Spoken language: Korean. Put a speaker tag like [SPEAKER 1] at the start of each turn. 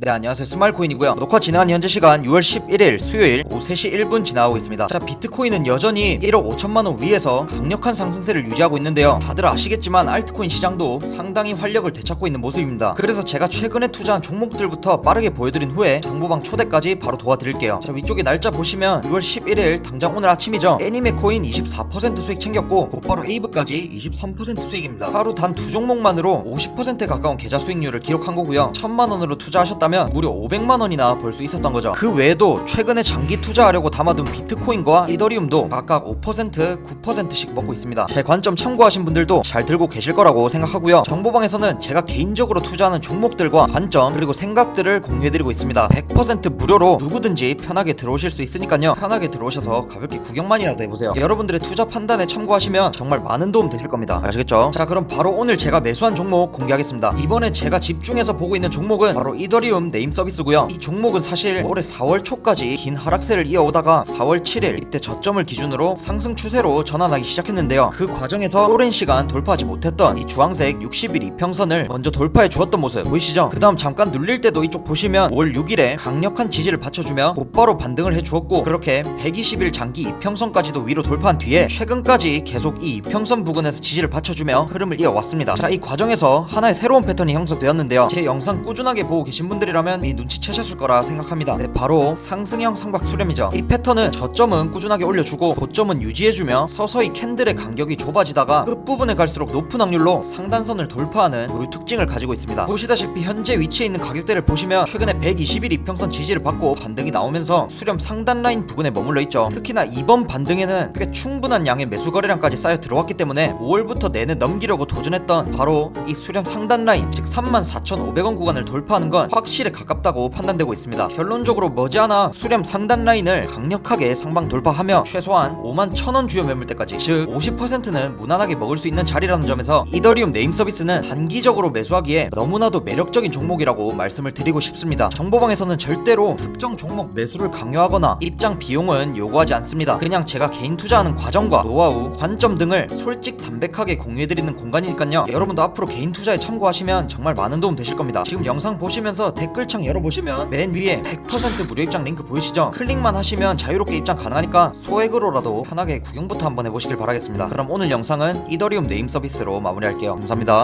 [SPEAKER 1] 네 안녕하세요. 스마일코인이고요. 녹화 진행한 현재 시간 6월 11일 수요일 오후 3시 1분 지나가고 있습니다. 자 비트코인은 여전히 1억 5천만원 위에서 강력한 상승세를 유지하고 있는데요. 다들 아시겠지만 알트코인 시장도 상당히 활력을 되찾고 있는 모습입니다. 그래서 제가 최근에 투자한 종목들부터 빠르게 보여드린 후에 정보방 초대까지 바로 도와드릴게요. 자 위쪽에 날짜 보시면 6월 11일 당장 오늘 아침이죠. 애니메 코인 24% 수익 챙겼고 곧바로 에이브까지 23% 수익입니다. 하루 단 두 종목만으로 50%에 가까운 계좌 수익률을 기록한 거고요. 천만원으로 투자하셨다 면 무려 500만 원이나 벌 수 있었던 거죠. 그 외에도 최근에 장기 투자하려고 담아둔 비트코인과 이더리움도 각각 5% 9%씩 먹고 있습니다. 제 관점 참고하신 분들도 잘 들고 계실 거라고 생각하고요. 정보방에서는 제가 개인적으로 투자하는 종목들과 관점 그리고 생각들을 공유해드리고 있습니다. 100% 무료로 누구든지 편하게 들어오실 수 있으니까요. 편하게 들어오셔서 가볍게 구경만이라도 해보세요. 여러분들의 투자 판단에 참고하시면 정말 많은 도움 되실 겁니다. 아시겠죠? 자 그럼 바로 오늘 제가 매수한 종목 공개하겠습니다. 이번에 제가 집중해서 보고 있는 종목은 바로 이더리움 네임 서비스고요. 이 종목은 사실 올해 4월 초까지 긴 하락세를 이어오다가 4월 7일 이때 저점을 기준으로 상승 추세로 전환하기 시작했는데요. 그 과정에서 오랜 시간 돌파하지 못했던 이 주황색 60일 이평선을 먼저 돌파해 주었던 모습 보이시죠? 그 다음 잠깐 눌릴 때도 이쪽 보시면 5월 6일에 강력한 지지를 받쳐주며 곧바로 반등을 해주었고 그렇게 120일 장기 이평선까지도 위로 돌파한 뒤에 최근까지 계속 이 이평선 부근에서 지지를 받쳐주며 흐름을 이어왔습니다. 자 이 과정에서 하나의 새로운 패턴이 형성되었는데요. 제 영상 꾸준하게 보고 계신 분들 이라면 이 눈치채셨을 거라 생각합니다. 네 바로 상승형 상박 수렴이죠. 이 패턴은 저점은 꾸준하게 올려주고 고점은 유지해주며 서서히 캔들의 간격이 좁아지다가 끝부분에 갈수록 높은 확률로 상단선을 돌파하는 고유 특징을 가지고 있습니다. 보시다시피 현재 위치해 있는 가격대를 보시면 최근에 120일 이평선 지지를 받고 반등이 나오면서 수렴 상단 라인 부근에 머물러 있죠. 특히나 이번 반등에는 꽤 충분한 양의 매수 거래량까지 쌓여 들어왔기 때문에 5월부터 내내 넘기려고 도전했던 바로 이 수렴 상단 라인 즉 34,500원 구간을 돌파하는 건 확실히 가깝다고 판단되고 있습니다. 결론적으로 머지않아 수렴 상단 라인을 강력하게 상방 돌파하며 최소한 5만 1,000원 주요 매물대까지 즉 50%는 무난하게 먹을 수 있는 자리라는 점에서 이더리움 네임 서비스는 단기적으로 매수하기에 너무나도 매력적인 종목이라고 말씀을 드리고 싶습니다. 정보방에서는 절대로 특정 종목 매수를 강요하거나 입장 비용은 요구하지 않습니다. 그냥 제가 개인 투자하는 과정과 노하우 관점 등을 솔직 담백하게 공유해드리는 공간이니까요. 여러분도 앞으로 개인 투자에 참고하시면 정말 많은 도움 되실 겁니다. 지금 영상 보시면서 댓글창 열어보시면 맨 위에 100% 무료 입장 링크 보이시죠? 클릭만 하시면 자유롭게 입장 가능하니까 소액으로라도 편하게 구경부터 한번 해보시길 바라겠습니다. 그럼 오늘 영상은 이더리움 네임 서비스로 마무리할게요. 감사합니다